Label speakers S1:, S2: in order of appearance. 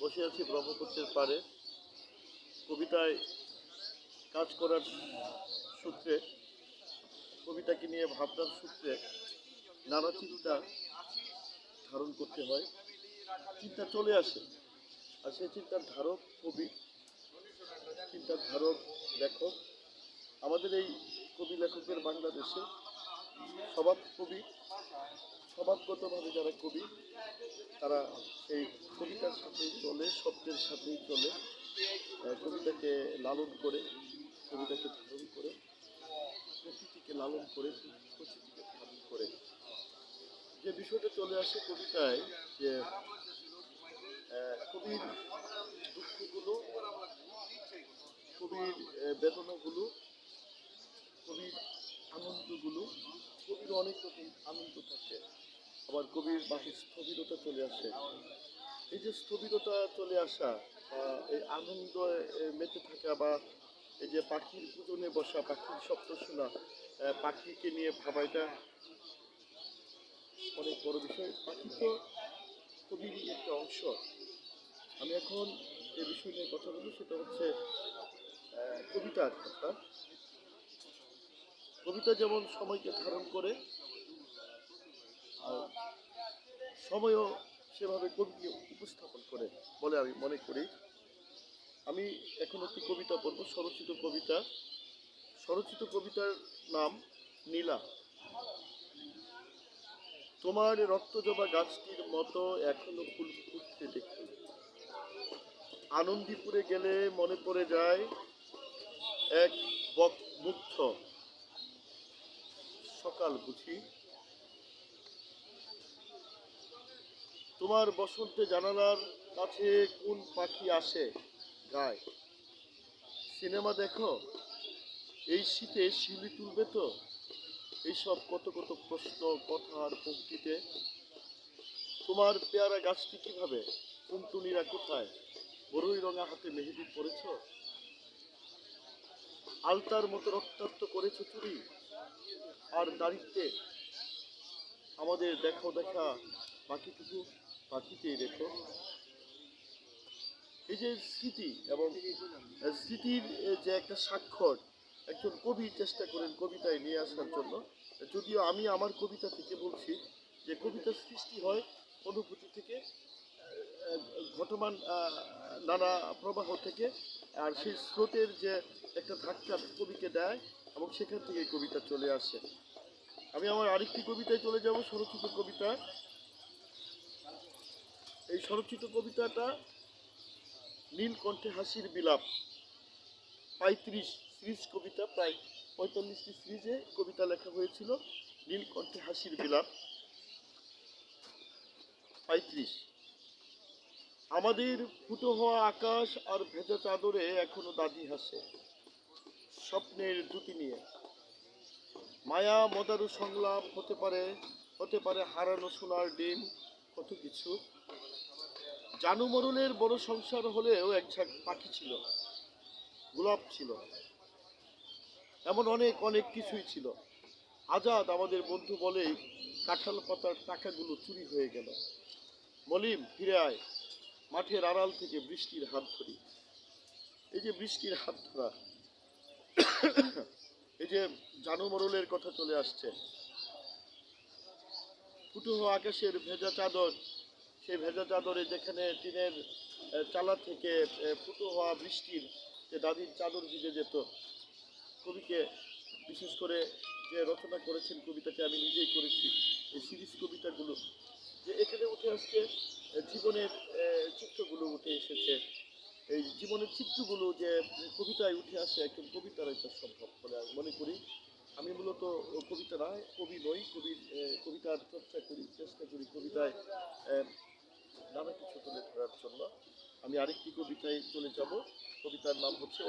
S1: বসে আছি ব্রহ্মপুত্রের পারে কবিতায় কাজ করার সূত্রে, কবিতাকে নিয়ে ভাবনার সূত্রে নানা চিন্তা ধারণ করতে হয়। চিন্তা চলে আসে, আর সেই চিন্তার ধারক কবি, চিন্তার ধারক লেখক। আমাদের এই কবি লেখকের বাংলাদেশে স্বভাব কবি স্বভাবগতভাবে যারা কবি, তারা এই কবিতার সাথেই চলে শব্দের সাথেই চলে। কবিতাকে লালন করে, কবিতাকে ধারণ করে, প্রকৃতিকে লালন করে, প্রকৃতিকে ধারণ করে। যে বিষয়টা চলে আসে কবিতায়, যে কবির দুঃখগুলো, কবির বেদনাগুলো, কবির আনন্দগুলো কবির অনেক রকম আনন্দ থাকে। আবার কবির বাকি স্থবিরতা চলে আসে। এই যে স্থবিরতা চলে আসা এই আনন্দ মেতে থাকা বা এই যে পাখির পূজনে বসা, পাখির শব্দ শোনা পাখিকে নিয়ে ভাবা, এটা অনেক বড় বিষয়। পাখি তো কবিরই একটা অংশ। আমি এখন যে বিষয় নিয়ে কথা বলব, সেটা হচ্ছে কবিতার কথা। কবিতা যেমন সময়কে ধারণ করে আর সময়ও সেভাবে কবিকে উপস্থাপন করে বলে আমি মনে করি। আমি এখন একটি কবিতা পড়ব, স্বরচিত কবিতা। স্বরচিত কবিতার নাম নীলা। তোমার রক্তজবা গাছটির মতো এখনও ফুল ফুটতে দেখি। আনন্দীপুরে গেলে মনে পড়ে যায় এক মুগ্ধ। সকাল বুঝি তোমার বসন্তে জানালার কাছে কোন পাখি আসে? গায়। সিনেমা দেখো? এই শীতে শিউলি তুলবে তো? এইসব কত কত প্রশ্ন কথার পঙ্ক্তিতে তোমার পেয়ারা গাছটি কীভাবে? টুনটুনিরা কোথায়? বড়ই রঙা হাতে মেহেদি পড়েছ আলতার মতো রক্তাক্ত করেছ চুরি? আর দাড়িতে আমাদের দেখো, দেখা, বাকি বাকিটুকু বাকিতেই রেখো এই যে স্মৃতি এবং স্মৃতির যে একটা স্বাক্ষর, একজন কবি চেষ্টা করেন কবিতায় নিয়ে আসার জন্য। যদিও আমি আমার কবিতা থেকে বলছি যে কবিতার সৃষ্টি হয় অনুভূতি থেকে ঘটমান নানা প্রবাহ থেকে, আর সেই স্রোতের যে একটা ধাক্কা কবিকে দেয় এবং সেখান থেকে কবিতা চলে আসে। আমি আমার আরেকটি কবিতায় চলে যাব, স্বরচিত কবিতা। এই স্বরচিত কবিতাটা নীলকণ্ঠে হাসির বিলাপ। পঁয়ত্রিশ সিরিজ কবিতা, প্রায় পঁয়তাল্লিশটি সিরিজে কবিতা লেখা হয়েছিল, নীলকণ্ঠে হাসির বিলাপ। পঁয়ত্রিশ। আমাদের ফুটো হওয়া আকাশ আর ভেজা চাদরে এখনও দাদি হাসে, স্বপ্নের দুটি নিয়ে। মায়া মদারু সংলাপ হতে পারে হতে পারে হারানো সোনার ডিম, কত কিছু। জানু মরুলের বড় সংসার হলেও এক ঝাঁক পাখি ছিল, গোলাপ ছিল। এমন অনেক অনেক কিছুই ছিল। আজাদ আমাদের বন্ধু বলে কাঁঠাল পাতার টাকাগুলো চুরি হয়ে গেল। মলিম, ফিরে আয়। মাঠের আড়াল থেকে বৃষ্টির হাত ধরি। এই যে বৃষ্টির হাত ধরা, এই যে জানু মরুলের কথা চলে আসছে। ফুটো হওয়া আকাশের ভেজা চাদর, সেই ভেজা চাদরে যেখানে টিনের চালা থেকে ফুটো হওয়া বৃষ্টির যে দাদির চাদর ভিজে যেত, কবিকে বিশেষ করে যে রচনা করেছেন কবিতাকে আমি নিজেই করেছি, এই সিরিজ কবিতাগুলো। যে এখানে উঠে আসছে জীবনের চিত্রগুলো উঠে এসেছে। এই জীবনের চিত্রগুলো যে কবিতায় উঠে আসে, একজন কবিতার এটা সম্ভব বলে আমি মনে করি। আমি মূলত কবিতা নয় কবি নই কবির কবিতার চর্চা করি, চেষ্টা করি কবিতায় নানা কিছু তুলে ধরার জন্য। আমি আরেকটি কবিতায় চলে যাব। কবিতার নাম হচ্ছে